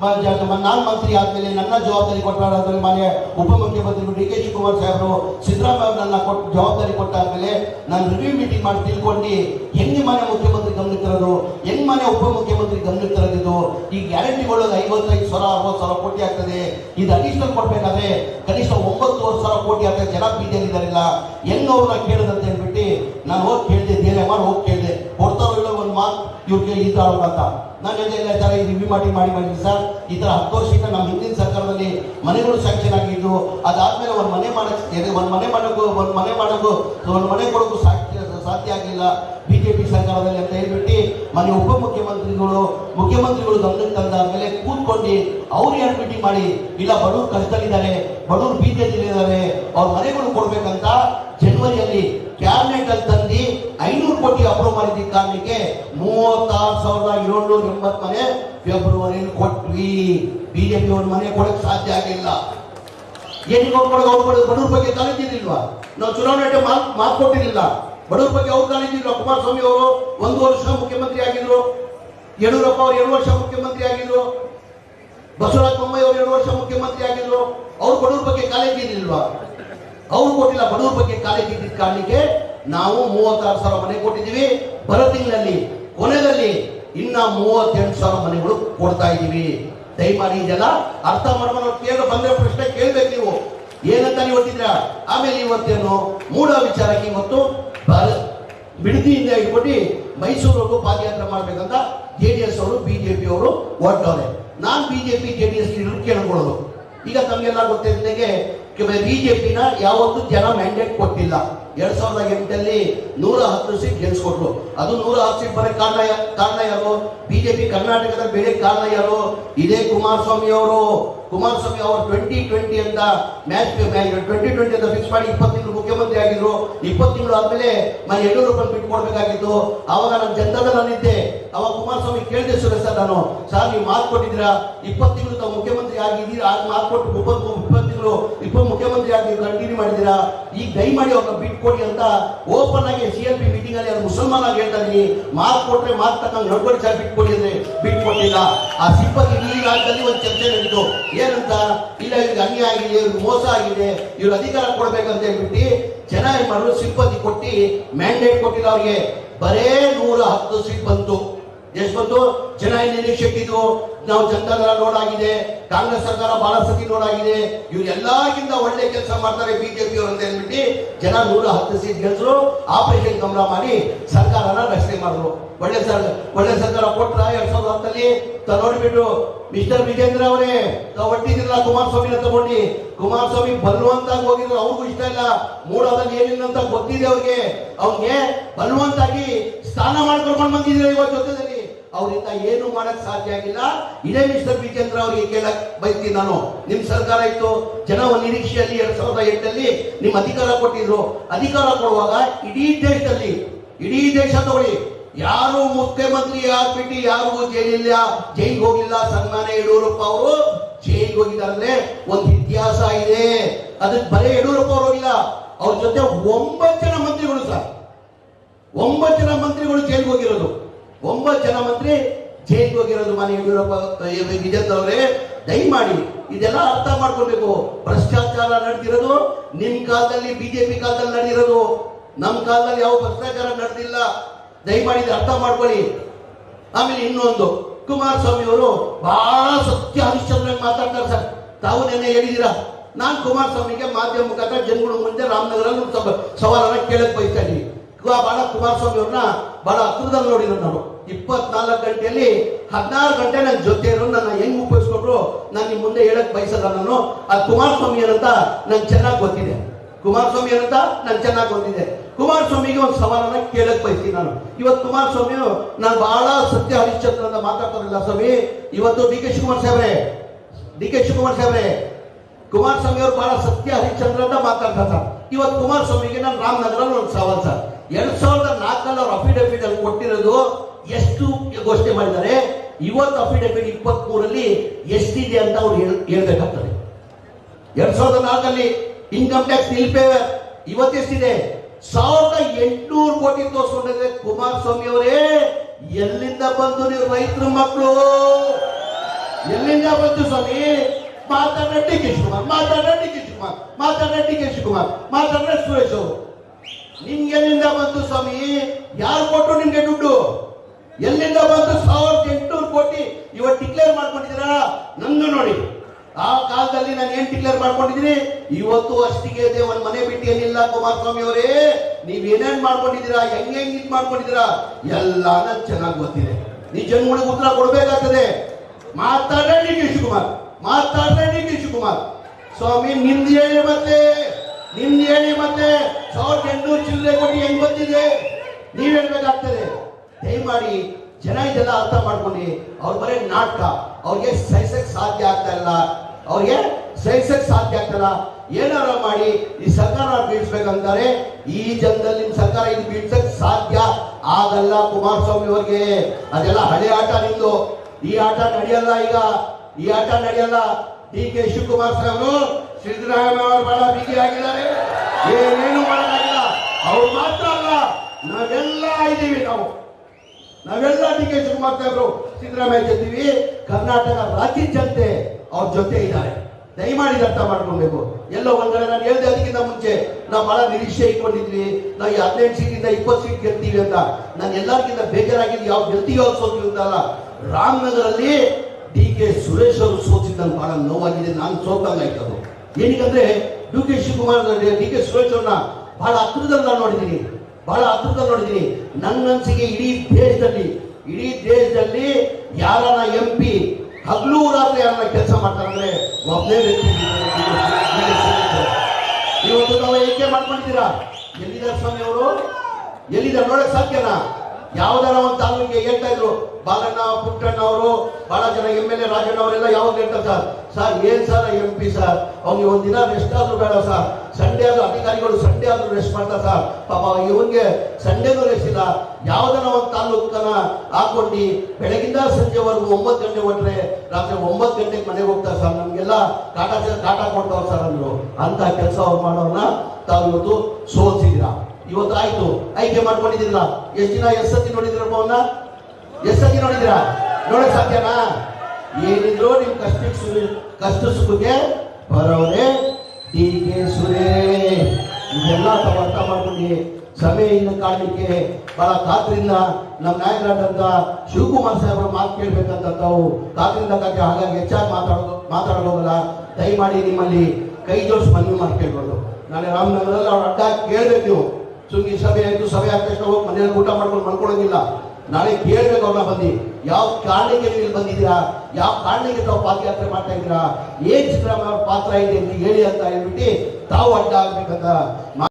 ನಾನ್ ಮಂತ್ರಿ ಆದ್ಮೇಲೆ ನನ್ನ ಜವಾಬ್ದಾರಿ ಕೊಟ್ಟಾದ್ಮೇಲೆ ಮಾನ್ಯ ಉಪಮುಖ್ಯಮಂತ್ರಿಗಳು ಡಿ ಕೆ ಶಿವಕುಮಾರ್ ಸಾಹೇಬರು ಸಿದ್ದರಾಮಯ್ಯ ಅವ್ರು ನನ್ನ ಕೊಟ್ಟು ಜವಾಬ್ದಾರಿ ಕೊಟ್ಟಾದ್ಮೇಲೆ ನಾನು ರಿವ್ಯೂ ಮೀಟಿಂಗ್ ಮಾಡಿ ತಿಳ್ಕೊಂಡು ಹೆಂಗೆ ಮನೆ ಮುಖ್ಯಮಂತ್ರಿ ಗಮನಕ್ಕೆ ತರೋದು ಹೆಂಗ್ ಮನೆ ಉಪಮುಖ್ಯಮಂತ್ರಿ ಗಮನಕ್ಕೆ ಈ ಈ ಗ್ಯಾರಂಟಿಗಳು ಐವತ್ತೈದು ಸಾವಿರ, ಅರವತ್ತು ಸಾವಿರ ಕೋಟಿ ಆಗ್ತದೆ. ಇದು ಅಡಿಷನಲ್ ಕೊಡ್ಬೇಕಾದ್ರೆ ಕನಿಷ್ಠ ಒಂಬತ್ತುವರೆ ಸಾವಿರ ಕೋಟಿ ಆಗ್ತದೆ. ಜನ ಬೀದಿಯಲ್ಲಿ ಇದಾರಿಲ್ಲ ಹೆಂಗ್ ಅವ್ರನ್ನ ಕೇಳದಂತ ಹೇಳ್ಬಿಟ್ಟು ನಾನು ಹೋಗಿ ಕೇಳಿದೆ ಧೈರ್ಯ ಮಾಡಿ ಹೋಗಿ ಕೇಳಿದೆ? ಇಲ್ಲ ಒಂದು ಮಾತು? ಇವ್ರಿಗೆ ಈ ತರ ಅಂತ. ನಾನು ಹೇಳಿದೆ, ಇಲ್ಲ ಸರ್ ಇದು ರಿವ್ಯೂ ಮಾಡಿ ಮಾಡಿ ಸರ್. ಈ ಥರ ಹತ್ತು ವರ್ಷದಿಂದ ನಮ್ಮ ಹಿಂದಿನ ಸರ್ಕಾರದಲ್ಲಿ ಮನೆಗಳು ಸ್ಯಾಂಕ್ಷನ್ ಆಗಿದ್ದು, ಅದಾದಮೇಲೆ ಒಂದು ಮನೆ ಮಾಡಕ್ಕೆ ಒಂದು ಮನೆ ಮಾಡೋಕ್ಕೂ ಒಂದು ಮನೆ ಮಾಡೋಕ್ಕೂ ಒಂದು ಮನೆ ಕೊಡೋಕ್ಕೂ ಸಾಧ್ಯ ಸಾಧ್ಯ ಆಗಿಲ್ಲ. ಪಿ ಸರ್ಕಾರದಲ್ಲಿ ಅಂತ ಹೇಳ್ಬಿಟ್ಟು ಮನೆ ಉಪಮುಖ್ಯಮಂತ್ರಿಗಳು ಮುಖ್ಯಮಂತ್ರಿಗಳು ಗಮನಕ್ಕೆ ತಂದಾದ್ಮೇಲೆ ಕೂತ್ಕೊಂಡು ಅವ್ರು ಏನು ಮೀಟಿಂಗ್ ಮಾಡಿ? ಇಲ್ಲ, ಬಡವರು ಕಷ್ಟದಲ್ಲಿದ್ದಾರೆ, ಬಡವರು ಬೀದಿಯಲ್ಲಿದ್ದಾರೆ, ಅವ್ರ ಮನೆಗಳು ಕೊಡಬೇಕಂತ ಜನವರಿಯಲ್ಲಿ ಕ್ಯಾಬಿನೆಟ್ ಅಲ್ಲಿ ತಂದು ಐನೂರು ಕೋಟಿ ಅಪ್ರೂವ್ ಮಾಡಿದ್ದ ಕಾರಣಕ್ಕೆ ಮೂವತ್ತಾರು ಸಾವಿರದ ಏಳ್ನೂರ ಎಂಬತ್ತು ಮನೆ ಫೆಬ್ರವರಿಯಲ್ಲಿ ಕೊಟ್ವಿ ಬಿಜೆಪಿ ಅವ್ರ ಮನೆ ಕೊಡಕ್ ಸಾಧ್ಯ ಆಗಿಲ್ಲ. ಏನಿಗೆ ಅವ್ರು ಕೊಡೋದು? ಅವ್ರು ಕೊಡೋದು ಬಡವ್ರ ಬಗ್ಗೆ ಕಾಳಜಿದಿಲ್ವಾ ನಾವು ಚುನಾವಣೆ ಮಾತು ಕೊಟ್ಟಿರಲಿಲ್ಲ. ಬಡವ್ರ ಬಗ್ಗೆ ಅವ್ರು ಕಾಳಜಿಲ್ಲ ಕುಮಾರಸ್ವಾಮಿ ಅವರು ಒಂದು ವರ್ಷ ಮುಖ್ಯಮಂತ್ರಿ ಆಗಿದ್ರು. ಯಡಿಯೂರಪ್ಪ ಅವರು ಎರಡು ವರ್ಷ ಮುಖ್ಯಮಂತ್ರಿ ಆಗಿದ್ರು. ಬಸವರಾಜ ಬೊಮ್ಮಾಯಿ ಅವರು ಎರಡು ವರ್ಷ ಮುಖ್ಯಮಂತ್ರಿ ಆಗಿದ್ರು. ಅವ್ರು ಬಡವ್ರ ಬಗ್ಗೆ ಕಾಳಜಿ ಇರಲಿಲ್ವಾ ಅವ್ರು ಕೊಟ್ಟಿಲ್ಲ, ಬಡವ್ರ ಬಗ್ಗೆ ಕಾಲೇಜ್ ಇದ್ದಿದ್ದ ಕಾರಣಕ್ಕೆ ನಾವು ಮೂವತ್ತಾರು ಸಾವಿರ ಮನೆ ಕೊಟ್ಟಿದ್ದೀವಿ. ಬರೋ ತಿಂಗಳಲ್ಲಿ ಕೊನೆಯಲ್ಲಿ ಇನ್ನ ಮೂವತ್ತೆಂಟು ಸಾವಿರ ಮನೆಗಳು ಕೊಡ್ತಾ ಇದ್ದೀವಿ. ದಯಮಾಡಿ ಇದೆಲ್ಲ ಅರ್ಥ ಮಾಡ್ಕೊಂಡು ಬಂದ್ರೆ ಪ್ರಶ್ನೆ ಕೇಳ್ಬೇಕು ನೀವು. ಏನಂತ ನೀವು ಹೊತ್ತಿದ್ರ ಆಮೇಲೆ ಇವತ್ತೇನು ಮೂಡ ವಿಚಾರಕ್ಕೆ ಇವತ್ತು ಬಿಡದಿಯಿಂದ ಇಟ್ಕೊಂಡು ಮೈಸೂರು ಪಾದಯಾತ್ರೆ ಮಾಡ್ಬೇಕಂತ ಜೆ ಡಿ ಎಸ್ ಅವರು ಬಿಜೆಪಿ ಅವರು ಹೊರಟವ್ರೆ ನಾನ್ ಬಿಜೆಪಿ ಜೆ ಡಿ ಎಸ್ ಕೇಳ್ಕೊಳ್ಳೋದು. ಈಗ ತಮಗೆಲ್ಲ ಗೊತ್ತಿದ್ದಂಗೆ ಬಿಜೆಪಿನ ಯಾವತ್ತೂ ಜನ ಮ್ಯಾಂಡೇಟ್ ಕೊಟ್ಟಿಲ್ಲ ಎರಡ್ ಸಾವಿರದ ಎಂಟಲ್ಲಿ ನೂರ ಹತ್ತು ಸೀಟ್ ಗೆಲ್ಸ್ಕೊಟ್ರು ಅದು ನೂರ ಹತ್ತು ಸೀಟ್ ಬರೋ ಕಾರಣ ಕಾರಣ ಯಾರು ಬಿಜೆಪಿ ಕರ್ನಾಟಕದ ಬೇರೆ ಕಾರಣ ಯಾರು ಇದೇ ಕುಮಾರಸ್ವಾಮಿ ಅವರು ಕುಮಾರಸ್ವಾಮಿ ಅವರು ಟ್ವೆಂಟಿ ಟ್ವೆಂಟಿ ಅಂತ ಮ್ಯಾಚ್ ಟ್ವೆಂಟಿ ಟ್ವೆಂಟಿ ಅಂತ ಫಿಕ್ಸ್ ಮಾಡಿ ಇಪ್ಪತ್ತು ತಿಂಗಳು ಮುಖ್ಯಮಂತ್ರಿ ಆಗಿದ್ರು. ಇಪ್ಪತ್ತು ತಿಂಗಳು ಆದ್ಮೇಲೆ ಮನೆ ಯಡಿಯೂರಪ್ಪ ಬಿಟ್ಕೊಡ್ಬೇಕಾಗಿತ್ತು ಅವಾಗ ನಾನು ಜನತಾದಲ್ಲಿ ನಾನಿದ್ದೆ ಅವಾಗ ಕುಮಾರಸ್ವಾಮಿ ಕೇಳಿದೆ ಸುರೇಶ್ ಸರ್, ನಾನು, ಸರ್, ನೀವು ಮಾತು ಕೊಟ್ಟಿದ್ದೀರಾ? ಇಪ್ಪತ್ತು ತಿಂಗಳು ತಾವು ಮುಖ್ಯಮಂತ್ರಿ ಆಗಿದ್ದೀರಾ ಆಗ ಮಾತು ಕೊಟ್ಟು ಇಪ್ಪತ್ತು ಉಪ ಮುಖ್ಯಮಂತ್ರಿ ಆಗಿ ಕಂಟಿನ್ಯೂ ಮಾಡಿದ್ದೀರಾ? ಈಗ ದಯಮಾಡಿ ಅವ್ರನ್ನ ಬಿಟ್ಕೊಡಿ ಅಂತ ಓಪನ್ ಆಗಿ ಸಿ ಎಲ್ ಪಿ ಮೀಟಿಂಗ್ ಅಲ್ಲಿ ಅದು ಮುಸಲ್ಮಾನ್ ಆಗಿ ಹೇಳ್ತಾ ಇದ್ದೀನಿ. ಮಾತು ಕೊಟ್ರೆ ಮಾತು ತಕ್ಕಂಗೆ ನಡ್ಕೊಂಡು ಸರ್ ಬಿಟ್ಕೊಡಿ ಅಂದ್ರೆ ಬಿಟ್ಕೊಟ್ಟಿಲ್ಲ ಆ ಸಿಬ್ಬಂದಿ ಈ ರಾಜ್ಯದಲ್ಲಿ ಒಂದು ಚರ್ಚೆ ನಡೀತು. ಏನಂತ? ಇಲ್ಲ, ಇವ್ರಿಗೆ ಅನ್ಯಾಯ ಆಗಿದೆ, ಇವ್ರಿಗೆ ಮೋಸ ಆಗಿದೆ, ಇವ್ರ ಅಧಿಕಾರ ಕೊಡ್ಬೇಕಂತ ಹೇಳ್ಬಿಟ್ಟು ಜನ ಏನ್ ಮಾಡಿದ್ರು ಸಿಬ್ಬಂದಿ ಕೊಟ್ಟು ಮ್ಯಾಂಡೇಟ್ ಕೊಟ್ಟಿಲ್ಲ ಅವ್ರಿಗೆ. ಬರೇ ನೂರ ಹತ್ತು ಸೀಟ್ ಬಂತು ಎಷ್ಟು ಬಂತು? ಚೆನ್ನಾಗಿ ನಿರೀಕ್ಷೆ ಇಟ್ಟಿದ್ರು ನಾವು ಜನತಾದಳ ನೋಡಾಗಿದೆ ಕಾಂಗ್ರೆಸ್ ಸರ್ಕಾರ ಬಹಳ ಸತಿ ನೋಡಾಗಿದೆ ಎಲ್ಲಕ್ಕಿಂತ ಒಳ್ಳೆ ಕೆಲಸ ಮಾಡ್ತಾರೆ ಬಿಜೆಪಿ ಅವರು ಅಂತ ಹೇಳ್ಬಿಟ್ಟು ಜನ ನೂರ ಹತ್ತು ಸೀಟ್ ಗೆಲ್ಸರು ಆಪರೇಷನ್ ಕಮಲ ಮಾಡಿ ಸರ್ಕಾರನ ರಕ್ಷಣೆ ಮಾಡಿದ್ರು. ಒಳ್ಳೆ ಸರ್, ಒಳ್ಳೆ ಸರ್ಕಾರ ಕೊಟ್ರ ಎರಡ್ ಸಾವಿರದ ಹತ್ತಲ್ಲಿ ನೋಡ್ಬಿಟ್ಟು ಮಿಸ್ಟರ್ ವಿಜೇಂದ್ರ ಅವರೇ, ತಾವು ಒಟ್ಟಿದ್ರಲ್ಲ ಕುಮಾರಸ್ವಾಮಿನ ತಗೊಂಡು. ಕುಮಾರಸ್ವಾಮಿ ಬಲ್ವಂತ ಹೋಗಿದ್ರು, ಅವ್ರಿಗೂ ಇಷ್ಟ ಇಲ್ಲ. ಮೂಡೋದಲ್ಲಿ ಏನಿಲ್ಲ ಅಂತ ಗೊತ್ತಿದೆ ಅವ್ರಿಗೆ. ಅವ್ರಿಗೆ ಬಲ್ವಂತಾಗಿ ಸ್ನಾನ ಮಾಡ್ಕೊಂಡು ಬಂದಿದ್ರೆ ಇವತ್ತು ಜೊತೆದಲ್ಲಿ ಅವರಿಂದ ಏನು ಮಾಡಕ್ ಸಾಧ್ಯ ಆಗಿಲ್ಲ. ಇದೇ ಮಿಸ್ಟರ್ ವಿಜೇಂದ್ರ ಅವರಿಗೆ ಕೇಳಕ್ ಬೈತೀನಿ ನಾನು. ನಿಮ್ ಸರ್ಕಾರ ಇತ್ತು ಜನ ನಿರೀಕ್ಷೆಯಲ್ಲಿ ಎರಡ್ ಸಾವಿರದ ಎಂಟಲ್ಲಿ ನಿಮ್ ಅಧಿಕಾರ ಕೊಟ್ಟಿದ್ರು. ಅಧಿಕಾರ ಕೊಡುವಾಗ ಇಡೀ ದೇಶದಲ್ಲಿ, ಇಡೀ ದೇಶ ತಗೊಳ್ಳಿ ಯಾರು ಮುಖ್ಯಮಂತ್ರಿ ಆಗ್ಬಿಟ್ಟು ಯಾರಿಗೂ ಜೈಲಿಲ್ಲ, ಜೈಲಿಗೆ ಹೋಗಿಲ್ಲ ಸನ್ಮಾನ ಯಡಿಯೂರಪ್ಪ ಅವರು ಜೈಲಿಗೆ ಹೋಗಿದ್ದಾರೆ ಒಂದು ಇತಿಹಾಸ ಇದೆ. ಅದಕ್ಕೆ ಬರೀ ಯಡಿಯೂರಪ್ಪ ಅವರು ಹೋಗಿಲ್ಲ. ಅವ್ರ ಜೊತೆ ಒಂಬತ್ತು ಜನ ಮಂತ್ರಿಗಳು ಸರ್. ಒಂಬತ್ತು ಜನ ಮಂತ್ರಿಗಳು ಜೈಲಿಗೆ ಹೋಗಿರೋದು. ಒಂಬತ್ತು ಜನ ಮಂತ್ರಿ ಜೈಲ್ಗೆ ಹೋಗಿರೋದು ಮನೆ ಯಡಿಯೂರಪ್ಪ ವಿಜೇಂದ್ರ ಅವರೇ, ದಯಮಾಡಿ ಇದೆಲ್ಲ ಅರ್ಥ ಮಾಡ್ಕೊಳ್ಬೇಕು. ಭ್ರಷ್ಟಾಚಾರ ನಡೆದಿರೋದು ನಿಮ್ ಕಾಲದಲ್ಲಿ, ಬಿಜೆಪಿ ಕಾಲದಲ್ಲಿ ನಡೆದಿರೋದು. ನಮ್ಮ ಕಾಲದಲ್ಲಿ ಯಾವ ಭ್ರಷ್ಟಾಚಾರ ನಡೆದಿಲ್ಲ. ದಯಮಾಡಿ ಅರ್ಥ ಮಾಡ್ಕೊಳ್ಳಿ. ಆಮೇಲೆ ಇನ್ನೊಂದು, ಕುಮಾರಸ್ವಾಮಿ ಅವರು ಬಹಳ ಸತ್ಯ ಹರಿಶ್ಚಂದ್ರ ಮಾತಾಡ್ತಾರೆ ಸರ್. ತಾವು ನೆನ್ನೆ ಹೇಳಿದ್ದೀರಾ? ನಾನು ಕುಮಾರಸ್ವಾಮಿಗೆ ಮಾಧ್ಯಮ ಮುಖಾಂತರ ಜನಗಳ ಮುಂದೆ ರಾಮನಗರಲ್ಲಿ ಸವಾಲನ್ನು ಸಭ- ಸವಾಲನ್ನ ಕೇಳಕ್ ಬಯಸ್ತಾ ಇದೀವಿ ಸ್ವಾಮಿ ಕುಮಾರಸ್ವಾಮಿ ಅವ್ರನ್ನ ಬಹಳ ಹತ್ರದಲ್ಲಿ ನೋಡಿದ್ರು ನಾನು ಇಪ್ಪತ್ನಾಲ್ಕು ಗಂಟೆಯಲ್ಲಿ ಹದಿನಾರು ಗಂಟೆ ನನ್ನ ಜೊತೆ ಇರೋ ನನ್ನ ಹೆಂಗ್ ಉಪಯೋಗಿಸ್ಕೊಂಡ್ರು ನಾನು ನಿಮ್ ಮುಂದೆ ಹೇಳಕ್ ಬಯಸಲ್ಲ ನಾನು. ಆ ಕುಮಾರಸ್ವಾಮಿ ಏನಂತ ನಂಗೆ ಚೆನ್ನಾಗಿ ಗೊತ್ತಿದೆ. ಕುಮಾರಸ್ವಾಮಿ ಏನಂತ ನಂಗೆ ಚೆನ್ನಾಗಿ ಗೊತ್ತಿದೆ. ಕುಮಾರಸ್ವಾಮಿಗೆ ಒಂದು ಸವಾಲನ್ನ ಕೇಳಕ್ ಬಯಸ್ತೀನಿ ನಾನು. ಇವತ್ತು ಕುಮಾರಸ್ವಾಮಿ ನಾನು ಬಹಳ ಸತ್ಯ ಹರಿಶ್ಚಂದ್ರ ಅಂತ ಮಾತಾಡ್ತಾರಲ್ಲ ಸ್ವಾಮಿ. ಇವತ್ತು ಡಿ ಕೆ ಶಿವಕುಮಾರ್ ಸಾಹೇಬ್ರೆ, ಡಿ ಕೆ ಶಿವಕುಮಾರ್ ಸಾಹೇಬ್ರೆ ಕುಮಾರಸ್ವಾಮಿ ಅವರು ಬಹಳ ಸತ್ಯ ಹರಿಶ್ಚಂದ್ರ ಅಂತ ಮಾತಾಡ್ತಾರೆ ಸರ್. ಇವತ್ತು ಕುಮಾರಸ್ವಾಮಿಗೆ ನಾನು ರಾಮನಗರ ಒಂದು ಸವಾಲ್ ಸರ್. ಎರಡ್ ಸಾವಿರದ ನಾಲ್ಕಲ್ಲಿ ಅವ್ರು ಅಫಿಡವಿಟ್ ಅಲ್ಲಿ ಕೊಟ್ಟಿರೋದು ಎಷ್ಟು ಘೋಷಣೆ ಮಾಡಿದ್ದಾರೆ. ಇವತ್ತು ಅಫಿಡವಿಟ್ ಇಪ್ಪತ್ತ್ ಮೂರಲ್ಲಿ ಎಷ್ಟಿದೆ ಅಂತ ಅವ್ರು ಹೇಳ್- ಹೇಳ್ಬೇಕಾಗ್ತದೆ. ಎರಡ್ ಸಾವಿರದ ನಾಲ್ಕಲ್ಲಿ ಇನ್ಕಮ್ ಟ್ಯಾಕ್ಸ್ ನಿಲ್ಪೇವೆ. ಇವತ್ತೆಷ್ಟಿದೆ ಸಾವಿರದ ಎಂಟುನೂರು ಕೋಟಿ ತೋರಿಸ್ಕೊಂಡಿದ್ರೆ ಕುಮಾರಸ್ವಾಮಿ ಅವರೇ. ಎಲ್ಲಿಂದ ಬಂದು ನೀವು ರೈತರ ಮಕ್ಕಳು? ಎಲ್ಲಿಂದ ಬಂತು ಸ್ವಾಮಿ? ಮಾತಾಡ ಡಿ ಕೆ ಶಿವಕುಮಾರ್ ಮಾತಾಡ ಡಿ ಕೆ ಶಿವಕುಮಾರ್ ಮಾತಾಡ ಡಿ ಕೆ ಶಿವಕುಮಾರ್ ಮಾತಾಡ ಸುರೇಶ್ ಅವರು. ನಿಮ್ಗೆ ಎಲ್ಲಿಂದ ಬಂತು ಸ್ವಾಮಿ? ಯಾರು ಕೊಟ್ಟರು ನಿಮಗೆ ದುಡ್ಡು? ಎಲ್ಲಿಂದ ಬಂತು ಸಾವಿರದ ಎಂಟುನೂರು ಕೋಟಿ? ಇವತ್ತು ಡಿಕ್ಲೇರ್ ಮಾಡ್ಕೊಂಡಿದ್ದೀರಾ? ನಂದು ನೋಡಿ. ಆ ಕಾಲದಲ್ಲಿ ನಾನು ಏನ್ ಡಿಕ್ಲೇರ್ ಮಾಡ್ಕೊಂಡಿದ್ದೀನಿ? ಇವತ್ತು ಅಷ್ಟಿಗೆ ಇದೆ ಒಂದು ಮನೆ ಬಿಟ್ಟು ಏನಿಲ್ಲ ಕುಮಾರಸ್ವಾಮಿ ಅವರೇ. ನೀವ್ ಏನೇನ್ ಮಾಡ್ಕೊಂಡಿದ್ದೀರಾ? ಹೆಂಗ್ ಹೆಂಗ್ ಇದ್ ಮಾಡ್ಕೊಂಡಿದ್ದೀರಾ? ಎಲ್ಲಾನ ಚೆನ್ನಾಗಿ ಗೊತ್ತಿದೆ. ನೀ ಜನಗಳಿಗೆ ಉತ್ತರ ಕೊಡ್ಬೇಕಾಗ್ತದೆ. ಮಾತಾಡ್ರೆ ಡಿ ಕುಮಾರ್ ಶಿವಕುಮಾರ್. ಮಾತಾಡ್ರೆ ಡಿ ಸ್ವಾಮಿ, ನಿಂದ ಹೇಳಿ ಮತ್ತೆ. ನಿಮ್ದು ಹೇಳಿ ಮತ್ತೆ ಸಾವಿರದ ಎಂಟುನೂರು ಚಿಲ್ಲರೆ ಕೋಟಿ ಹೆಂಗ್ ಬಂದಿದೆ ನೀವ್ ಹೇಳ್ಬೇಕಾಗ್ತದೆ. ದಯಮಾಡಿ ಜನ ಇದೆಲ್ಲ ಅರ್ಥ ಮಾಡ್ಕೊಂಡು, ಅವ್ರ ಬರೀ ನಾಟಕ, ಅವ್ರಿಗೆ ಸಹಿಸಕ್ ಸಾಧ್ಯ ಆಗ್ತಾ ಇಲ್ಲ. ಅವ್ರಿಗೆ ಸಹಿಸಕ್ ಸಾಧ್ಯ ಆಗ್ತಲ್ಲ ಏನಾರ ಮಾಡಿ ಈ ಸರ್ಕಾರ ಬೀಳ್ಸ್ಬೇಕಂತಾರೆ, ಈ ಜನದಲ್ಲಿ ನಿಮ್ ಸರ್ಕಾರ ಇದು ಬೀಳ್ಸಕ್ ಸಾಧ್ಯ ಆಗಲ್ಲ ಕುಮಾರಸ್ವಾಮಿ ಅವ್ರಿಗೆ. ಅದೆಲ್ಲ ಹಳೆ ಆಟ ನಿಮ್ದು. ಈ ಆಟ ನಡೆಯಲ್ಲ ಈಗ. ಈ ಆಟ ನಡೆಯಲ್ಲ. ಡಿ ಕೆ ಶಿವಕುಮಾರ್ ಸಾಹೇಬರು ಸಿದ್ದರಾಮಯ್ಯ ಅವರು ಬಹಳ ಬಿಗಿ ಆಗಿದ್ದಾರೆ. ಏನೇನು ಮಾಡೋಕ್ಕಾಗಿಲ್ಲ. ಅವ್ರು ಮಾತ್ರ ಅಲ್ಲ, ನಾವೆಲ್ಲ ಇದ್ದೀವಿ ನಾವು. ನಾವೆಲ್ಲ ಡಿ ಕೆ ಶಿವಕುಮಾರ್ ಸಾಹೇಬರು ಸಿದ್ದರಾಮಯ್ಯ ಜೊತೆವಿ ಕರ್ನಾಟಕ ರಾಜ್ಯ ಜನತೆ ಅವ್ರ ಜೊತೆ ಇದ್ದಾರೆ. ದಯಮಾಡಿ ಅರ್ಥ ಮಾಡ್ಕೊಳ್ಬೇಕು ಎಲ್ಲೋ ಒಂದ್ ಕಡೆ ನಾನು ಹೇಳ್ದೆ ಅದಕ್ಕಿಂತ ಮುಂಚೆ, ನಾವು ಬಹಳ ನಿರೀಕ್ಷೆ ಇಟ್ಕೊಂಡಿದ್ವಿ. ನಾವು ಈ ಹದಿನೆಂಟು ಸೀಟಿಂದ ಇಪ್ಪತ್ತು ಸೀಟ್ ಗೆಲ್ತೀವಿ ಅಂತ. ನಾನು ಎಲ್ಲರಿಗಿಂತ ಬೇಜಾರಾಗಿದ್ದು ಯಾವ ಗೆಲ್ತೀವಿ ಅವ್ರು ಸೋತೀವಿ ಅಂತಲ್ಲ ರಾಮನಗರಲ್ಲಿ ಡಿ ಕೆ ಸುರೇಶ್ ಅವರು ಸೋತಿದ್ದಂಗೆ ಬಹಳ ನೋವಾಗಿದೆ. ನಾನು ಸೋತಂಗಾಯ್ತು ಅದು. ಏನಕ್ಕಂದ್ರೆ D K Shivakumar D K Suresh ಅವ್ರನ್ನ ಬಹಳ ಹತ್ರದಲ್ಲಿ ನಾನು ನೋಡಿದ್ದೀನಿ. ಬಹಳ ಹತ್ರದಲ್ಲಿ ನೋಡಿದ್ದೀನಿ. ನನ್ನ ಅನಿಸಿಕೆ ಇಡೀ ದೇಶದಲ್ಲಿ ಇಡೀ ದೇಶದಲ್ಲಿ ಯಾರನ್ನ ಎಂ ಪಿ ಹಗಲು ರಾತ್ರಿ ಯಾರನ್ನ ಕೆಲಸ ಮಾಡ್ತಾರಂದ್ರೆ ಒಬ್ಬನೇ ವ್ಯಕ್ತಿ ಇವತ್ತು ನಾವು ಏಕೆ ಮಾಡ್ಕೊಂಡಿದ್ದೀರಾ? ಎಲ್ಲಿದ್ದಾರೆ ಸ್ವಾಮಿ ಅವರು? ಎಲ್ಲಿದ್ದಾರೆ? ನೋಡಕ್ ಸಾಧ್ಯನಾ? ಯಾವ್ದಾರ ಒಂದು ತಾಲೂಕಿಗೆ ಹೇಳ್ತಾ ಇದ್ರು. ಬಾಲಣ್ಣ, ಪುಟ್ಟಣ್ಣ ಅವರು, ಬಹಳ ಜನ ಎಂ ಎಲ್ ಎ, ರಾಜಣ್ಣ ಅವರೆಲ್ಲ ಯಾವಾಗ ಹೇಳ್ತಾರೆ ಸರ್? ಸರ್, ಏನ್ ಸರ್ ಎಂ ಪಿ ಸರ್? ಅವ್ನಿಗೆ ಒಂದ್ ದಿನ ರೆಸ್ಟ್ ಆದ್ರೂ ಬೇಡ ಸರ್. ಸಂಡೇ ಆದ್ರೂ ಅಧಿಕಾರಿಗಳು ಸಂಡೇ ಆದ್ರೂ ರೆಸ್ಟ್ ಮಾಡ್ತಾರೆ ಸರ್. ಪಾಪ ಇವನ್ಗೆ ಸಂಡೇನೂ ರೆಸ್ಟ್ ಇಲ್ಲ. ಯಾವ್ದಾರ ಒಂದು ತಾಲೂಕನ್ನ ಹಾಕೊಂಡು ಬೆಳಗಿಂದ ಸಂಜೆವರೆಗೂ ಒಂಬತ್ತು ಗಂಟೆ ಹೊಟ್ರೆ ರಾತ್ರಿ ಒಂಬತ್ತು ಗಂಟೆಗೆ ಮನೆಗೆ ಹೋಗ್ತಾರೆ ಸರ್. ನಮ್ಗೆಲ್ಲ ಕಾಟ ಕಾಟ ಕೊಡ್ತಾವ್ರು ಸರ್ ಅಂದ್ರು. ಅಂತ ಕೆಲಸ ಅವ್ರು ಮಾಡೋರ್ನ ತಾವು ಇವತ್ತು ಇವತ್ತು ಆಯ್ತು ಆಯ್ಕೆ ಮಾಡ್ಕೊಂಡಿದ್ದೀರಲ್ಲ. ಎಷ್ಟು ದಿನ, ಎಷ್ಟು ಸತಿ ನೋಡಿದ್ರ ಅವನ್ನ ಎಷ್ಟು ನೋಡಿದಿರಾ ನೋಡಕ್ ಸಾಧ್ಯನಾ? ಏನಿದ್ರು ನಿಮ್ ಕಷ್ಟ ಕಷ್ಟ ಸುಖಕ್ಕೆ ಬರೋರೆ ಡಿ ಕೆ ಸುರೇಶ್. ಇದೆಲ್ಲ ತಾವು ಅರ್ಥ ಮಾಡ್ಕೊಂಡು. ಸಭೆಯಿಂದ ಕಾಣಲಿಕ್ಕೆ ಬಹಳ ಕಾತ್ರಿಂದ ನಮ್ಮ ನಾಯಕರಾದಂತ ಶಿವಕುಮಾರ್ ಸಾಹೇಬ್ರ ಮಾತು ಕೇಳ್ಬೇಕಂತ ತಾವು ಕಾತ್ರಿಂದ ಕಾಕೆ ಹಾಗಾಗಿ ಹೆಚ್ಚಾಗಿ ಮಾತಾಡೋ ಮಾತಾಡೋದಲ್ಲ ದಯಮಾಡಿ ನಿಮ್ಮಲ್ಲಿ ಕೈ ಜೋಡಿಸಿ ಮನವಿ ಮಾಡಿ ಕೇಳ್ಬೋದು. ನಾಳೆ ರಾಮನಗರದಲ್ಲಿ ಅವ್ರ ಅಡ್ಡ ಕೇಳ್ಬೇಕು ನೀವು. ಸುಮ್ಮನೆ ಸಭೆ ಆಯ್ತು, ಸಭೆ ಆದ ತಕ್ಷಣ ಹೋಗಿ ಮನೆಯಲ್ಲಿ ಊಟ ಮಾಡ್ಕೊಂಡು ಮಲ್ಕೊಳ್ಳೋಂಗಿಲ್ಲ. ನಾಳೆ ಕೇಳಬೇಕು ಅವ್ರನ್ನ ಬಂದು. ಯಾವ ಕಾರಣಕ್ಕೆ ನೀವು ಇಲ್ಲಿ ಬಂದಿದ್ದೀರಾ? ಯಾವ ಕಾರಣಕ್ಕೆ ತಾವು ಪಾದಯಾತ್ರೆ ಮಾಡ್ತಾ ಇದ್ದೀರಾ? ಏನ್ ಅವ್ರ ಪಾತ್ರ ಇದೆ ಅಂತ ಹೇಳಿ ಅಂತ ಹೇಳ್ಬಿಟ್ಟು ತಾವು ಅಡ್ಡ ಆಗ್ಬೇಕಂತ